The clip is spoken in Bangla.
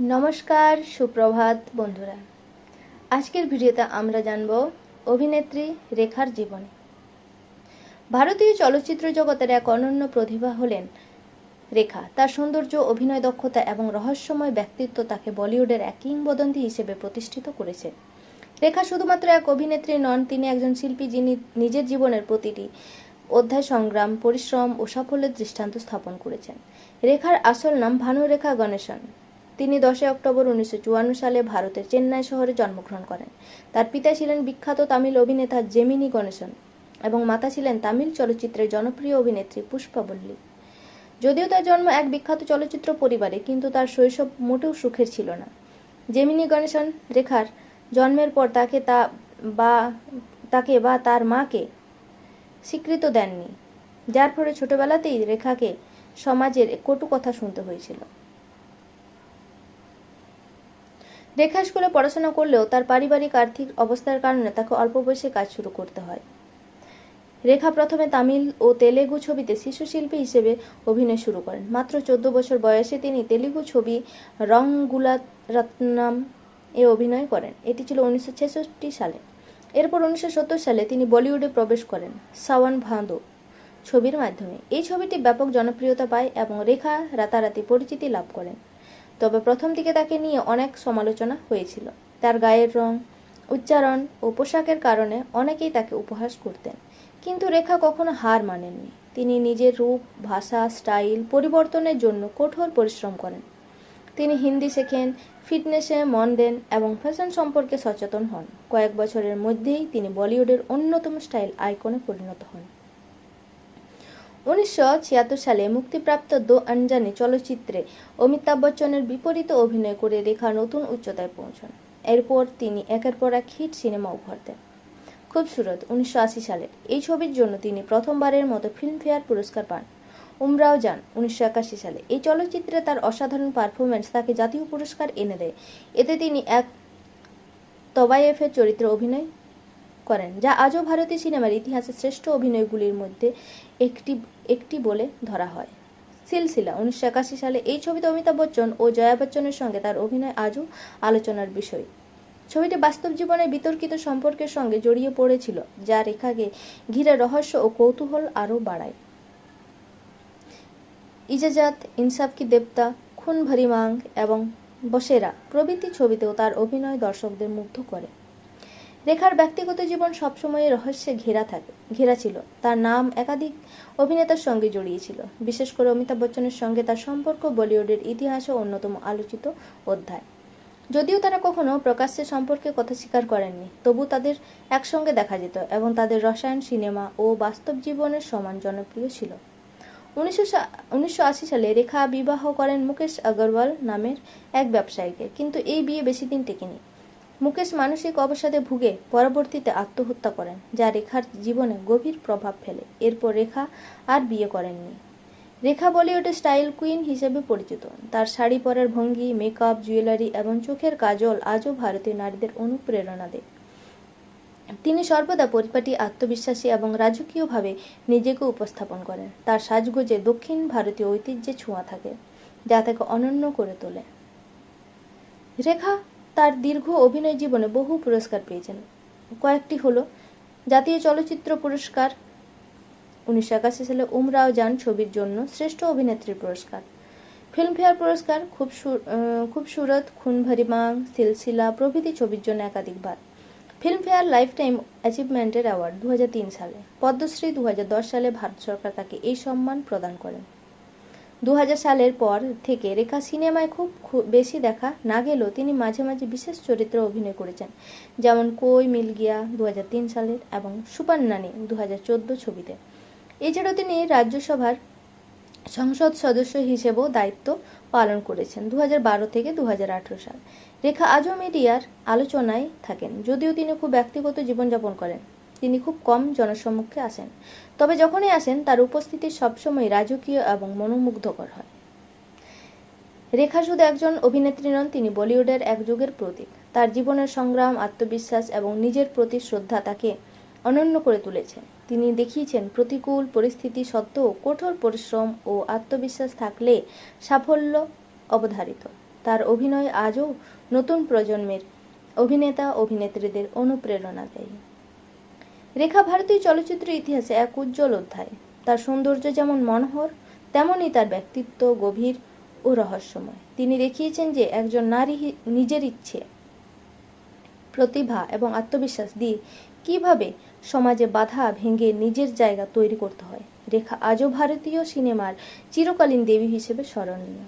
নমস্কার, সুপ্রভাত বন্ধুরা। আজকের ভিডিওতে আমরা জানব অভিনেত্রী রেখার জীবনী। ভারতীয় চলচ্চিত্র জগতের এক অনন্য প্রতিভা হলেন রেখা। তার সৌন্দর্য, অভিনয় দক্ষতা এবং রহস্যময় ব্যক্তিত্ব তাকে বলিউডের এক কিংবদন্তি হিসেবে প্রতিষ্ঠিত করেছে। রেখা শুধুমাত্র এক অভিনেত্রী নন, তিনি একজন শিল্পী যিনি নিজের জীবনের প্রতিটি অধ্যায় সংগ্রাম, পরিশ্রম ও সাফল্যের দৃষ্টান্ত স্থাপন করেছেন। রেখার আসল নাম ভানুরেখা গণেশন। তিনি দশই অক্টোবর উনিশশো চুয়ান্ন সালে ভারতের চেন্নাই শহরে জন্মগ্রহণ করেন। তার পিতা ছিলেন বিখ্যাত তামিল অভিনেতা জেমিনি গণেশন এবং মাতা ছিলেন তামিল চলচ্চিত্রের জনপ্রিয় অভিনেত্রী পুষ্পাবল্লী যদিও তার জন্ম এক বিখ্যাত চলচ্চিত্র পরিবারে, কিন্তু তার শৈশব মোটেও সুখের ছিল না। জেমিনি গণেশন রেখার জন্মের পর তাকে তা বা, তাকে বা তার মাকে স্বীকৃত দেননি, যার ফলে ছোটবেলাতেই রেখাকে সমাজের কটু কথা শুনতে হয়েছিল। রেখা স্কুলে পড়াশোনা করলেও তার পারিবারিক আর্থিক অবস্থার কারণে তাকে অল্প বয়সে কাজ শুরু করতে হয়। রেখা প্রথমে তামিল ও তেলেগু ছবিতে শিশু শিল্পী হিসেবে অভিনয় শুরু করেন। মাত্র চোদ্দ বছর বয়সে তিনি তেলেগু ছবি রঙ্গুলা রত্নাম এ অভিনয় করেন। এটি ছিল উনিশশো ছেষট্টি সালে। এরপর উনিশশো সত্তর সালে তিনি বলিউডে প্রবেশ করেন, সাওয়ান ভাঁদো ছবির মাধ্যমে। এই ছবিটি ব্যাপক জনপ্রিয়তা পায় এবং রেখা রাতারাতি পরিচিতি লাভ করেন। তবে প্রথম দিকে তাকে নিয়ে অনেক সমালোচনা হয়েছিল। তার গায়ের রং, উচ্চারণ ও পোশাকের কারণে অনেকেই তাকে উপহাস করতেন। কিন্তু রেখা কখনো হার মানেননি। তিনি নিজের রূপ, ভাষা, স্টাইল পরিবর্তনের জন্য কঠোর পরিশ্রম করেন। তিনি হিন্দি শেখেন, ফিটনেসে মন দেন এবং ফ্যাশন সম্পর্কে সচেতন হন। কয়েক বছরের মধ্যেই তিনি বলিউডের অন্যতম স্টাইল আইকনে পরিণত হন। উনিশশো ছিয়াত্তর সালে মুক্তিপ্রাপ্ত দো আনজানি চলচ্চিত্রে অমিতাভ বচ্চনের বিপরীতে অভিনয় করে রেখা নতুন উচ্চতায় পৌঁছান। এরপর তিনি একের পর এক হিট সিনেমা উপহার দেন। খুবসুরত, উনিশশো আশি সালের এই ছবির জন্য তিনি প্রথমবারের মতো ফিল্মফেয়ার পুরস্কার পান। উমরাও যান, উনিশশো একাশি সালে। এই চলচ্চিত্রে তার অসাধারণ পারফরমেন্স তাকে জাতীয় পুরস্কার এনে দেয়। এতে তিনি এক তবাইফের চরিত্রে অভিনয় করেন, যা আজও ভারতীয় সিনেমার ইতিহাসে শ্রেষ্ঠ অভিনয়গুলির মধ্যে একটি একটি বলে ধরা হয়। সিলসিলা, উনিশশো একাশি সালে এই ছবিতে অমিতাভ বচ্চন ও জয়া বচ্চনের সঙ্গে তার অভিনয় আজও আলোচনার বিষয়। ছবিটি বাস্তব জীবনের বিতর্কিত সম্পর্কের সঙ্গে জড়িয়ে পড়েছিল, যা রেখাকে ঘিরে রহস্য ও কৌতূহল আরও বাড়ায়। ইজাজাত, ইনসাফ কি দেবতা, খুন ভরি মাং এবং বসেরা প্রভৃতি ছবিতেও তার অভিনয় দর্শকদের মুগ্ধ করে। রেখার ব্যক্তিগত জীবন সবসময় রহস্যে ঘেরা থাকে, ঘেরা ছিল। তার নাম একাধিক অভিনেতার সঙ্গে জড়িয়েছিল। বিশেষ করে অমিতাভ বচ্চনের সঙ্গে তার সম্পর্ক বলিউডের ইতিহাসে অন্যতম আলোচিত অধ্যায়। যদিও তারা কখনো প্রকাশ্যে সম্পর্কে কথা স্বীকার করেননি, তবু তাদের একসঙ্গে দেখা যেত এবং তাদের রসায়ন, সিনেমা ও বাস্তব জীবনের সমান জনপ্রিয় ছিল। উনিশশো আশি সালে রেখা বিবাহ করেন মুকেশ আগরওয়াল নামের এক ব্যবসায়ীকে, কিন্তু এই বিয়ে বেশি দিন টেকেনি। মুকেশ মানসিক অবসাদে ভুগে, পরবর্তীতে আত্মহত্যা করেন, যা রেখার জীবনে গভীর প্রভাব ফেলে। এরপর রেখা আর বিয়ে করেননি। রেখা বলিউডে স্টাইল কুইন হিসেবে পরিচিত। তার শাড়ি পরার ভঙ্গি, মেকআপ, জুয়েলারি এবং চোখের কাজল আজও ভারতীয় নারীদের অনুপ্রেরণা দেয়। তিনি সর্বদা পরিপাটি, আত্মবিশ্বাসী এবং রাজকীয়ভাবে নিজেকে উপস্থাপন করেন। তার সাজগোজে দক্ষিণ ভারতীয় ঐতিহ্যে ছোঁয়া থাকে, যা তাকে অনন্য করে তোলে। রেখা তার দীর্ঘ অভিনয় জীবনে বহু পুরস্কার পেয়েছেন। কয়েকটি হলো, জাতীয় চলচ্চিত্র পুরস্কার উনিশশো একাশি সালে উমরাও যান ছবির জন্য শ্রেষ্ঠ অভিনেত্রীর পুরস্কার। ফিল্মফেয়ার পুরস্কার খুব খুবসুরত খুন ভরি মাং সিলসিলা প্রভৃতি ছবির জন্য একাধিকবার। ফিল্মফেয়ার লাইফ টাইম অ্যাচিভমেন্টের অ্যাওয়ার্ড দু হাজার তিন সালে। পদ্মশ্রী দু হাজার দশ সালে ভারত সরকার তাকে এই সম্মান প্রদান করেন। দু হাজার সালের পর থেকে রেখা সিনেমায় খুব বেশি দেখা না গেলেও তিনি মাঝে মাঝে বিশেষ চরিত্রে অভিনয় করেছেন। যেমন কই মিল গিয়া দু সালের এবং সুপান্নানি দু ছবিতে। এছাড়াও তিনি রাজ্যসভার সংসদ সদস্য হিসেবেও দায়িত্ব পালন করেছেন দু হাজার বারো থেকে দু হাজার আঠারো সাল। রেখা আজও মিডিয়ার আলোচনায় থাকেন, যদিও তিনি খুব ব্যক্তিগত জীবনযাপন করেন। তিনি খুব কম জনসম্মুখে আসেন। তবে যখনই আসেন, তার উপস্থিতি সবসময় রাজকীয় এবং মনোমুগ্ধকর হয়। রেখা শুধু একজন অভিনেত্রী নন, তিনি বলিউডের এক যুগের প্রতীক। তার জীবনের সংগ্রাম, আত্মবিশ্বাস এবং নিজের প্রতি শ্রদ্ধা তাকে অনন্য করে তুলেছে তিনি দেখিয়েছেন, প্রতিকূল পরিস্থিতি সত্ত্বেও কঠোর পরিশ্রম ও আত্মবিশ্বাস থাকলে সাফল্য অবধারিত। তার অভিনয় আজও নতুন প্রজন্মের অভিনেতা অভিনেত্রীদের অনুপ্রেরণা দেয়। রেখা ভারতীয় চলচ্চিত্র ইতিহাসে এক উজ্জ্বল অধ্যায়। তার সৌন্দর্য যেমন মনোহর, তেমনই তার ব্যক্তিত্ব গভীর ও রহস্যময়। তিনি দেখিয়েছেন যে একজন নারী নিজের ইচ্ছে, প্রতিভা এবং আত্মবিশ্বাস দিয়ে কীভাবে সমাজে বাধা ভেঙে নিজের জায়গা তৈরি করতে হয়। রেখা আজও ভারতীয় সিনেমার চিরকালীন দেবী হিসেবে স্মরণীয়।